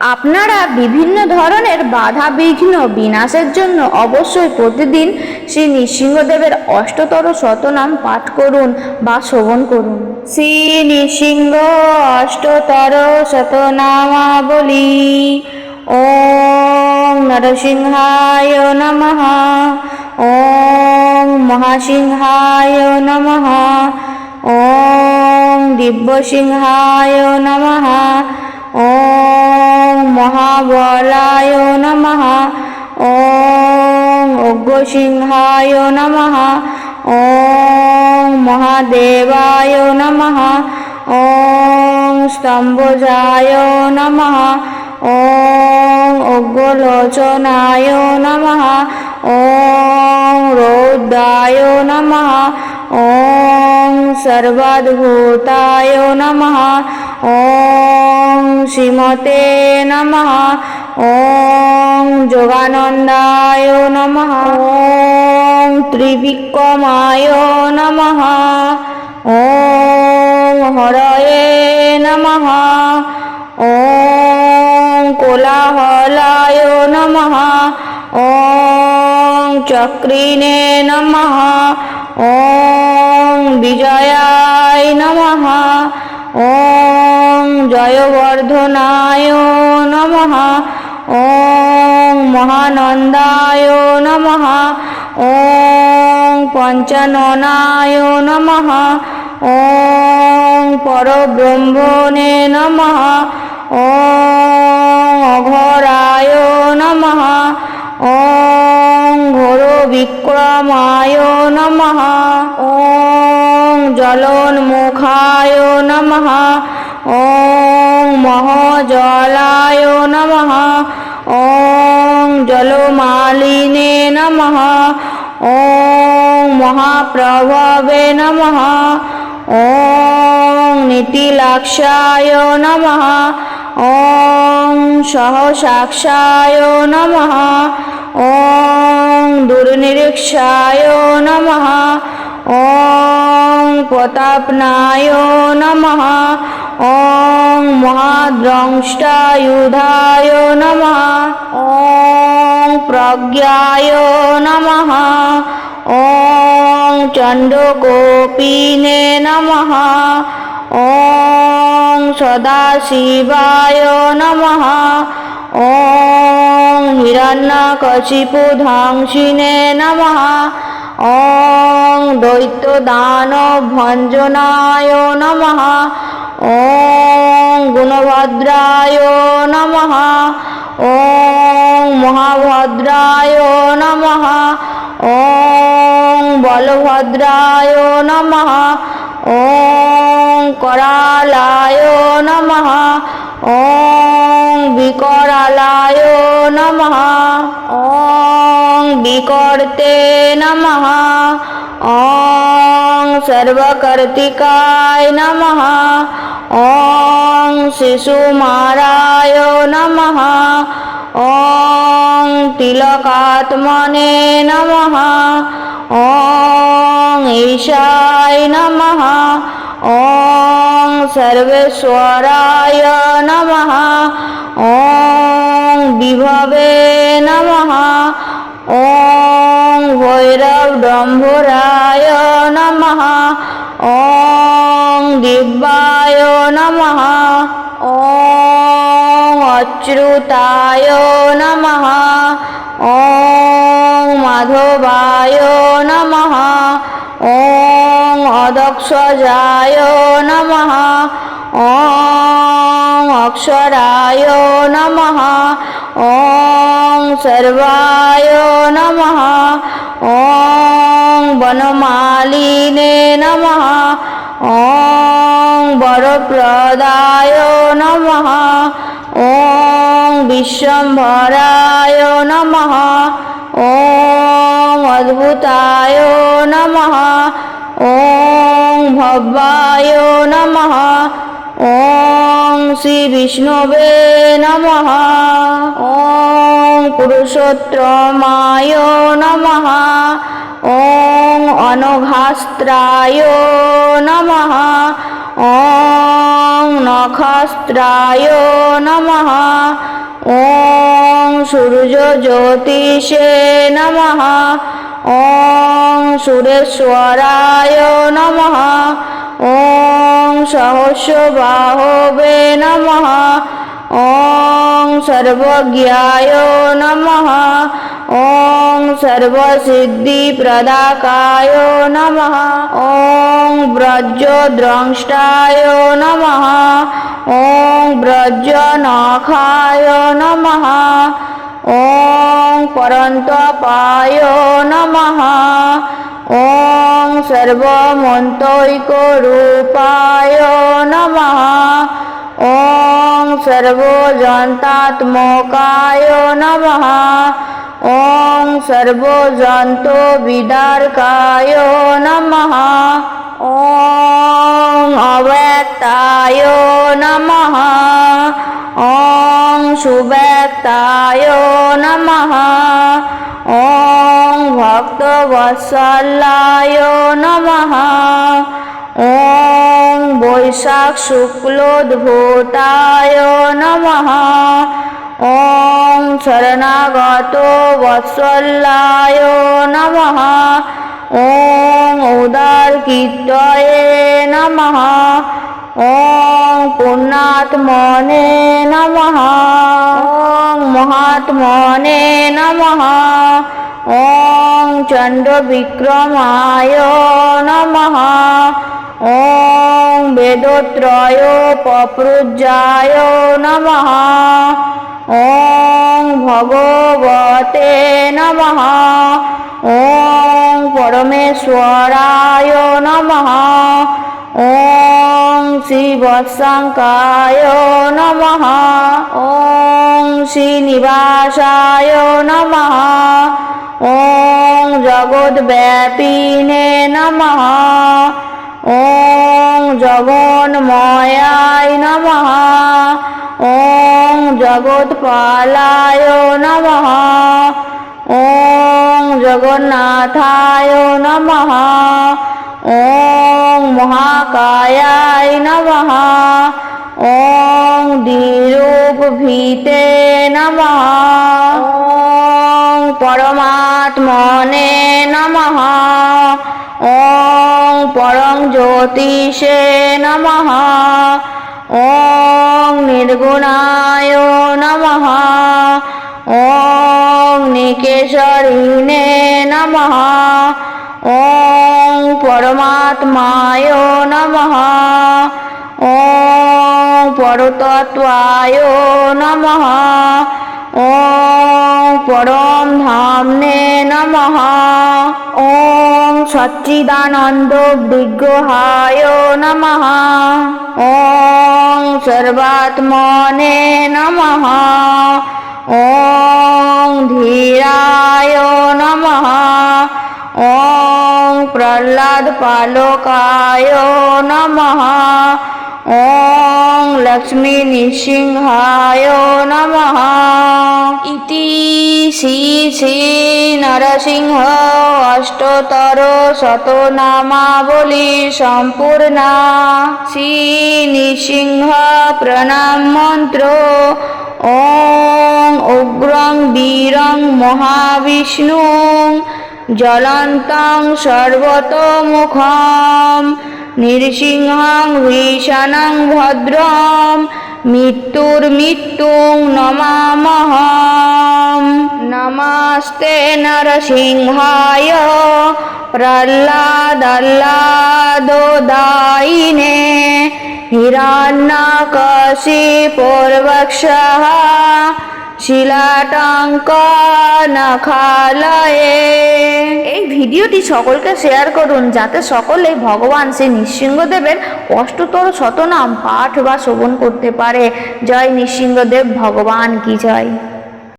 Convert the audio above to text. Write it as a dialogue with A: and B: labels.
A: আপনারা বিভিন্ন ধরনের বাধা বিঘ্ন বিনাশের জন্য অবশ্যই প্রতিদিন শ্রী নৃসিংহদেবের অষ্টতর শতনাম পাঠ করুন বা শ্রবণ করুন। শ্রী নৃসিংহ অষ্টতর শতনামাবলী। ওম নরসিংহায় নমঃ। ওম মহাসিংহায় নমঃ। ওম দিব্যসিংহায় নমঃ। ওম মহাবলায় নমঃ ওম অজ্ঞসিংহায় নমঃ ওম মহাদেবায় নমঃ ওম স্তম্ভজায় নমঃ ওম অজ্ঞলোচনায় নমঃ ওম রৌদ্রায় নমঃ ওম সর্বাদ্ভূতায় নমঃ ওম শ্রীমতে নমঃ। ওম যোগানন্দায় নমঃ। ওম ত্রিবিক্রমায় নমঃ। ওম হরয়ে নমঃ। ওম কোলাহলায় নমঃ। ওম চক্রিণে নমঃ। ওম বিজয়ায় নমঃ। ওম জয়বর্ধনায় নমঃ ওম মহানন্দায় নমঃ ওম পঞ্চননায় নমঃ ওম পরব্রহ্মণে নমঃ ওম অঘরায় নমঃ ওম ঘোর বিক্রমায় নমঃ নমঃ ওম মহাপ্রভবে নমঃ। ওম নীতিলাক্ষায় নমঃ। ওম সহসাক্ষায় নমঃ। ওম দুর্নিরীক্ষায় নমঃ। ওম প্রতাপনায় নমঃ ওম মহাদ্রংষ্টায়ুধায় নমঃ ওম প্রজ্ঞায় নমঃ ওম চণ্ডকোপিনে নমঃ ওম সদাশিবায় নমঃ ওম হিরণ্যকশিপু ধ্বংসিনে নমঃ ওম দৈত্য দানব ভঞ্জনায় নমঃ ওম গুণভদ্রায় নমঃ ওম মহাভদ্রায় নমঃ ওম বলভদ্রায় নমঃ ওম করালায় নমঃ ওম বিকরালায় নমঃ ওম বিকর্তে নমঃ ওম সর্বকর্তিকায় নমঃ ওম শিশুমারায় নমঃ ওম তিলকাত্মনে নমঃ ওম ঈশায় নমঃ ওম সর্বেশ্বরায় নমঃ ওম দিব্যায় নমঃ ওম অচ্যুতায় নমঃ ওম মাধবায় নমঃ ওম অদক্ষজায় নমঃ ওম অক্ষরায় নমঃ ওম সর্বায় নমঃ ওম বনমালিনে নমঃ। ওম বরপ্রদায় নমঃ। ওম বিশ্বম্ভরায় নমঃ। ওম অদ্ভুতায় নমঃ। ওম ভব্যায় নমঃ। ওম শ্রী বিষ্ণবে নমঃ। ওম পুরুষোত্তমায় নমঃ। ওম অনঘাস্ত্রায় নমঃ। ওং নখস্ত্রায় নমঃ। ওং সূর্যজ্যোতিষে নমঃ। ওং সুরেশ্বরায় নমঃ। ওং সহস্ববাহবে নমঃ। ॐ सर्वज्ञाय नमः ॐ सर्वसिद्धिप्रदाकाय नमः ॐ व्रजद्रंष्टाय नमः ॐ व्रजनाखाय नमः ॐ परन्तपाय नमः ॐ सर्वमन्तैकरूपाय नमः ॐ सर्वजन्तात्मकाय नमः। ॐ सर्वजन्तुविदार्काय नमः। ॐ अव्यक्ताय नमः। ॐ सुव्यक्ताय नमः। ॐ भक्तवत्सलाय नमः। ॐ বৈশাখ শুক্লোদ্ভূতায় নম। ওম শরণাগত বৎসল্লায় নম। ওম উদার কীর্তয়ে নম। ওম পুণ্যাত্মনে নম। ওম মহাত্মনে নম। ওম চন্দ্রবিক্রমায় নমঃ। ॐ वेदोत्रयोपपृज्जाय नमः ॐ भगवते नमः ॐ परमेश्वराय नमः ॐ शिवशङ्काय नमः ॐ श्रीनिवासाय नमः ॐ जगद्व्यापिने नमः শ্রবণময়ায় নম। ওং জগৎপালায় নম। ওং জগন্নাথায় নম। ওং মহাকায়ায় নম। ওং দিরূপভীতে ज्योतिषे नमः ॐ निर्गुणाय नमः ॐ निकेशरिणे नमः ॐ परमात्माय नमः ॐ परतत्त्वाय नमः ॐ परं धाम्ने नमः ॐ सच्चिदानन्द विग्रहाय नम। ओ सर्वात्मने नम। ॐ धीराय ओ प्रहलाद पालोकाय नमः। ॐ लक्ष्मीनृसिंहाय नमः इति श्री श्री नरसिंह अष्टोत्तर शतनामावली सम्पूर्णा श्री नृसिंह प्रणाम मन्त्र ॐ उग्रं वीरं महाविष्णुं নৃসিংহং ভীষণং ভদ্রম মৃত্যুর মৃত্যুং নমামহম। নমাস্তে নরসিংহায় প্রহ্লাদল্লাদোদায়িনে হিরণ্যকশিপোর্বক্ষः শিলাটঙ্কনখালয়ে। এই ভিডিওটি সকলকে শেয়ার করুন, যাতে সকলে ভগবান শ্রী নৃসিংহদেবের অষ্টতর শতনাম পাঠ বা শ্রবণ করতে পারে। জয় নৃসিংহদেব, ভগবান কি জয়।